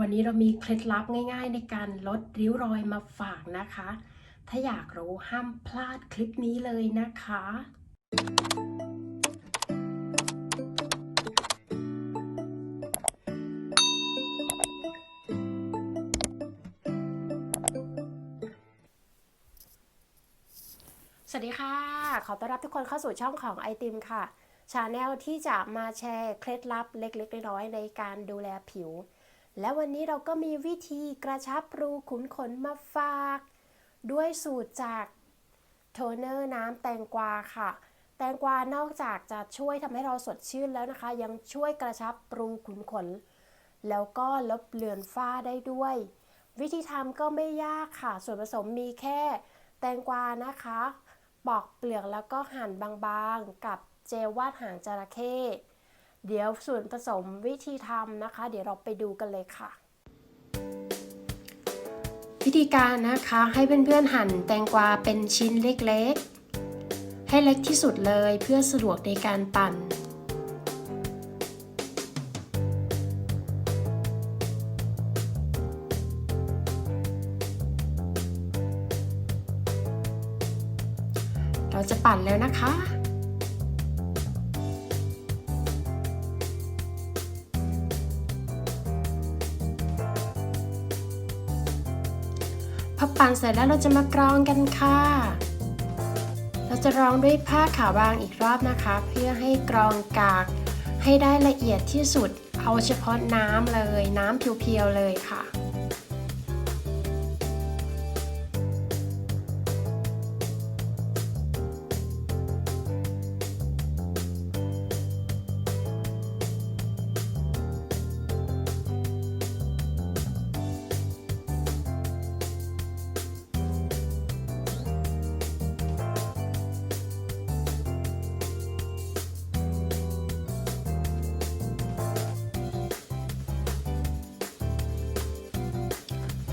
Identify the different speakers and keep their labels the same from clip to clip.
Speaker 1: วันนี้เรามีเคล็ดลับง่ายๆ ในการลดริ้วรอยมาฝากนะคะ ถ้าอยากรู้ห้ามพลาดคลิปนี้เลยนะคะ สวัสดีค่ะ ขอต้อนรับทุกคนเข้าสู่ช่องของไอติมค่ะชาแนลที่จะมาแชร์เคล็ดลับเล็กๆน้อยๆในการดูแลผิว และวันนี้เราก็มีวิธีกระชับรูขุนขนมาฝาก ด้วยสูตรจากโทนเนอร์น้ำแตงกวาค่ะ แตงกวานอกจากจะช่วยทำให้เราสดชื่นแล้วนะคะ ยังช่วยกระชับรูขุนขน แล้วก็ลบเลือนฝ้าได้ด้วย วิธีทำก็ไม่ยากค่ะ ส่วนผสมมีแค่ แตงกวานะคะ ปอกเปลือกแล้วก็หั่นบางๆ กับเจลวาดหางจระเข้ เดี๋ยวส่วนผสมวิธีทำนะคะ เดี๋ยวเราไปดูกันเลยค่ะ วิธีการนะคะให้เพื่อนๆหั่นแตงกวาเป็นชิ้นเล็กๆ ให้เล็กที่สุดเลยเพื่อสะดวกในการปั่นเราจะปั่นแล้วนะคะ พอปั่นเสร็จแล้วเราจะมากรองกันค่ะ เราจะรองด้วยผ้าขาวบางอีกรอบนะคะ เพื่อให้กรองกาก ให้ได้ละเอียดที่สุด เอาเฉพาะน้ำเลย น้ำเพียวๆเลยค่ะ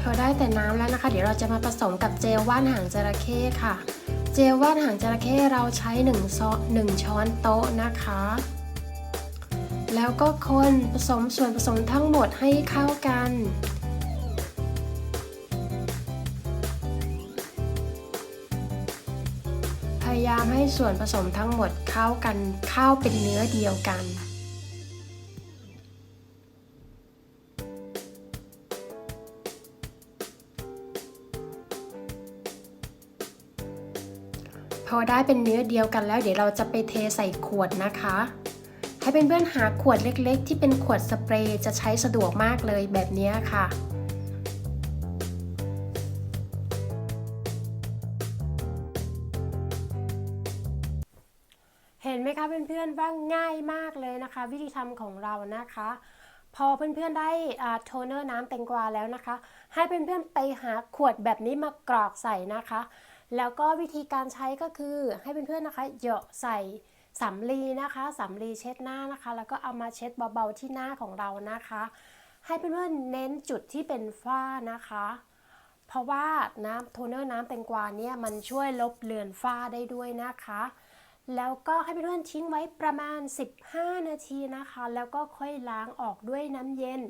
Speaker 1: พอได้แต่น้ำแล้วนะคะ เดี๋ยวเราจะมาผสมกับเจลว่านหางจระเข้ค่ะ เจลว่านหางจระเข้เราใช้1ช้อน1ช้อนโต๊ะนะคะ แล้วก็คนผสมส่วนผสมทั้งหมดให้เข้ากันพยายามให้ส่วนผสมทั้งหมดเข้ากันเข้าเป็นเนื้อเดียวกัน อได้เป็นเนื้อเดียวกันแล้ว เดี๋ยวเราจะไปเทใส่ขวดนะคะ ให้เพื่อนๆหาขวดเล็กๆ ที่เป็นขวดสเปรย์จะใช้สะดวกมากเลยแบบนี้ค่ะเห็นไหมคะเพื่อนๆว่าง่ายมากเลยนะคะ วิธีทำของเรานะคะ พอเพื่อนๆได้โทนเนอร์น้ำแตงกวาแล้วนะคะ ให้เพื่อนๆไปหาขวดแบบนี้มากรอกใส่นะคะ แล้วก็วิธีการใช้ก็คือให้เพื่อนๆนะคะเหยาะใส่สำลีนะคะสำลีเช็ดหน้านะคะ แล้วก็เอามาเช็ดเบาๆที่หน้าของเรานะคะ ให้เพื่อนๆเน้นจุดที่เป็นฝ้านะคะ เพราะว่าน้ำโทนเนอร์น้ำแตงกวาเนี่ยมันช่วยลบเลือนฝ้าได้ด้วยนะคะ แล้วก็ให้เพื่อนๆทิ้งไว้ประมาณ 15 นาทีนะคะ แล้วก็ค่อยล้างออกด้วยน้ำเย็น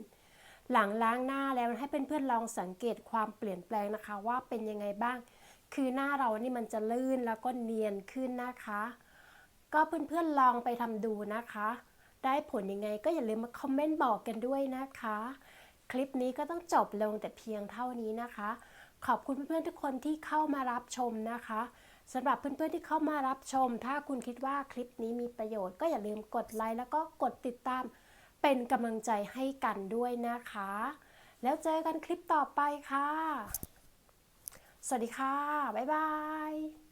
Speaker 1: หลังล้างหน้าแล้วให้เพื่อนๆลองสังเกตความเปลี่ยนแปลงนะคะ ว่าเป็นยังไงบ้าง คือหน้าเรานี่มันจะลื่นแล้วก็เนียนขึ้นนะคะ ก็เพื่อนๆลองไปทำดูนะคะ ได้ผลยังไงก็อย่าลืมมาคอมเมนต์บอกกันด้วยนะคะ คลิปนี้ก็ต้องจบลงแต่เพียงเท่านี้นะคะ ขอบคุณเพื่อนๆทุกคนที่เข้ามารับชมนะคะสำหรับเพื่อนๆที่เข้ามารับชม ถ้าคุณคิดว่าคลิปนี้มีประโยชน์ก็อย่าลืมกดไลค์แล้วก็กดติดตามเป็นกำลังใจให้กันด้วยนะคะ แล้วเจอกันคลิปต่อไปค่ะ สวัสดีค่ะ บ๊ายบาย